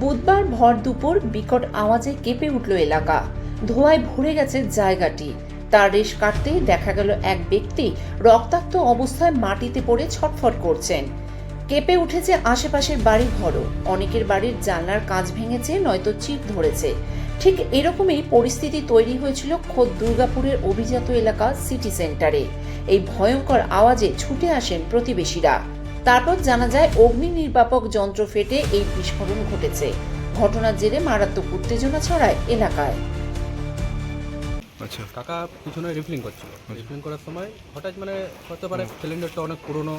বুধবার ভর দুপুর বিকট আওয়াজে কেঁপে উঠল এলাকা। ধোঁয়ায় ভরে গেছে জায়গাটি। তার রেশ কাটতেই দেখা গেল এক ব্যক্তি রক্তাক্ত অবস্থায় মাটিতে পড়ে ছটফট করছেন। কেঁপে উঠেছে আশেপাশের বাড়ি ঘরও। অনেকের বাড়ির জানলার কাঁচ ভেঙেছে, নয়তো চিপ ধরেছে। ঠিক এরকমই পরিস্থিতি তৈরি হয়েছিল খোদ দুর্গাপুরের অভিজাত এলাকা সিটি সেন্টারে। এই ভয়ঙ্কর আওয়াজে ছুটে আসেন প্রতিবেশীরা। তারপর জানা যায় অগ্নি নির্বাপক যন্ত্র ফেটে এই বিস্ফোরণ ঘটেছে। ঘটনার জেরে মারাত্মক উত্তেজনা ছড়ায় এলাকায়। আচ্ছা। কাকা পিছনে রিফিলিং করছিল। রিফিলিং করার সময় হঠাৎ মানে হতে পারে সিলিন্ডারটা অনেক পুরনো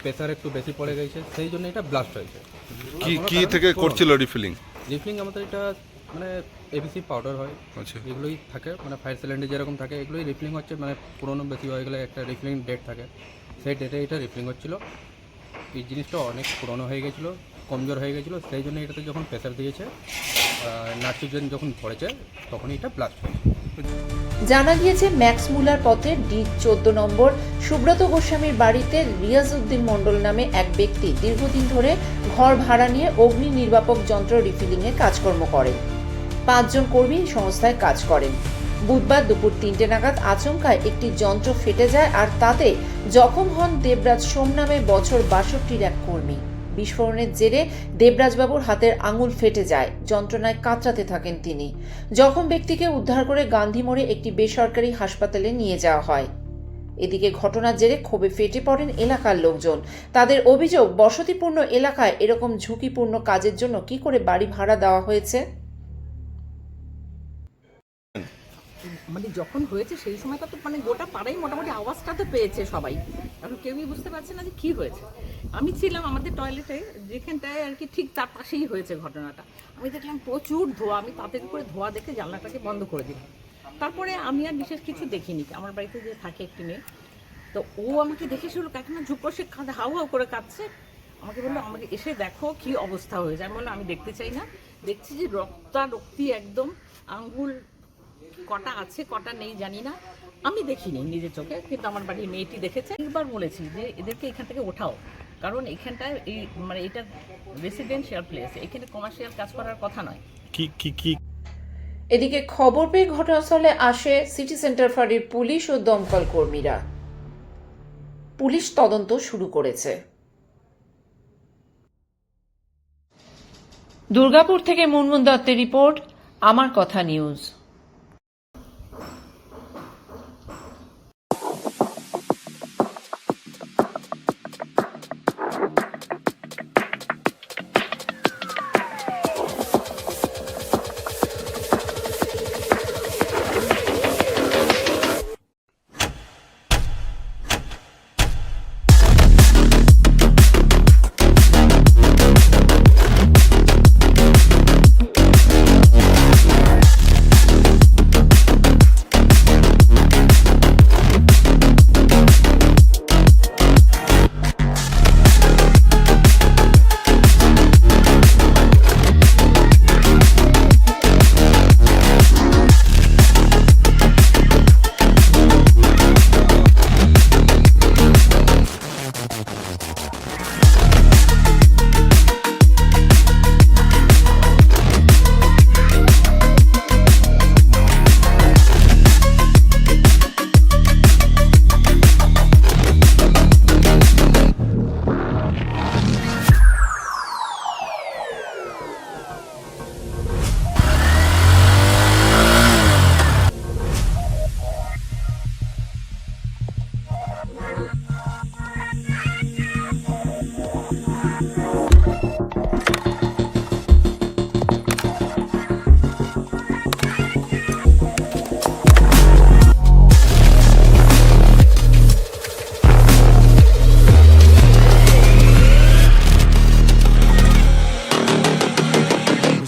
প্রেসার একটু বেশি পড়ে গেছে সেই জন্য এটা ব্লাস্ট হয়েছে। কি কি থেকে করছিল রিফিলিং? রিফিলিং আমাদের এটা মানে এবিসি পাউডার হয়। আচ্ছা। এগুলোই থাকে মানে ফায়ার সিলিন্ডার যেরকম থাকে এগুলোই রিফিলিং হচ্ছে মানে পুরনো বেশি হয়ে গেলে একটা রিফিলিং ডেট থাকে। সেই ডেটে এটা রিফিলিং হচ্ছিল। এই জিনিসটা অনেক পুরনো হয়ে গেছিল, কমজোর হয়ে গেছিল, সেই জন্য এটাতে যখন প্রেসার দিয়েছে নাইট্রোজেন যখন পড়েছে তখন এটা ব্লাস্ট হয়েছে। জানা গিয়েছে ম্যাক্স মুলার পথে ডি চোদ্দ নম্বর সুব্রত গোস্বামীর বাড়িতে রিয়াজউদ্দিন মণ্ডল নামে এক ব্যক্তি দীর্ঘদিন ধরে ঘর ভাড়া নিয়ে অগ্নি নির্বাপক যন্ত্র রিফিলিংয়ে কাজকর্ম করেন। পাঁচজন কর্মী সংস্থায় কাজ করেন। বুধবার দুপুর তিনটে নাগাদ আচমকায় একটি যন্ত্র ফেটে যায় আর তাতে জখম হন দেবরাজ সোম নামে বছর বাষট্টির এক কর্মী। বিস্ফোরণের জেরে দেবরাজবাবুর হাতের আঙুল ফেটে যায়। যন্ত্রণায় কাতরাতে থাকেন তিনি। জখম ব্যক্তিকে উদ্ধার করে গান্ধী মোড়ে একটি বেসরকারি হাসপাতালে নিয়ে যাওয়া হয়। এদিকে ঘটনার জেরে ক্ষোভে ফেটে পড়েন এলাকার লোকজন। তাদের অভিযোগ, বসতিপূর্ণ এলাকায় এরকম ঝুঁকিপূর্ণ কাজের জন্য কি করে বাড়ি ভাড়া দেওয়া হয়েছে? মানে যখন হয়েছে সেই সময়টা তো মানে গোটা পাড়াই মোটামুটি আওয়াজটা তো পেয়েছে সবাই। এখন কেউই বুঝতে পারছে না যে কি হয়েছে। আমি ছিলাম আমাদের টয়লেটে যেখানটায় আর কি ঠিক তার পাশেই হয়েছে ঘটনাটা। আমি দেখলাম প্রচুর ধোয়া, আমি তাদের করে ধোয়া দেখে জানলাটাকে বন্ধ করে দিলাম। তারপরে আমি আর বিশেষ কিছু দেখিনি। আমার বাড়িতে যে থাকে একটি মেয়ে, তো ও আমাকে দেখে শুরু কাকিমা ঝুপ করে, সে কাঁদে হাউ হাউ করে কাঁদছে। আমাকে বলল, আমাকে এসে দেখো কি অবস্থা হয়েছে। আমি বললাম, আমি দেখতে চাই না। দেখছি যে রক্তা রক্তি একদম, আঙ্গুল কটা আছে কটা নেই জানি না। আমি দেখিনি নিজের চোখে কিন্তু আমার বাড়ির মেয়েটি দেখেছে। একবার বলেছি যে এদেরকে এখান থেকে ওঠাও। কারণ এখানটায় এই মানে এটা রেসিডেন্সিয়াল প্লেস এখানে কমার্শিয়াল কাজ করার কথা নয়। কি কি কি? এদিকে খবর পেয়ে ঘটনাস্থলে আসে সিটি সেন্টার ফাঁড়ির পুলিশ ও দমকল কর্মীরা। পুলিশ তদন্ত শুরু করেছে। দুর্গাপুর থেকে মুনমুন দত্তের রিপোর্ট আমার কথা news.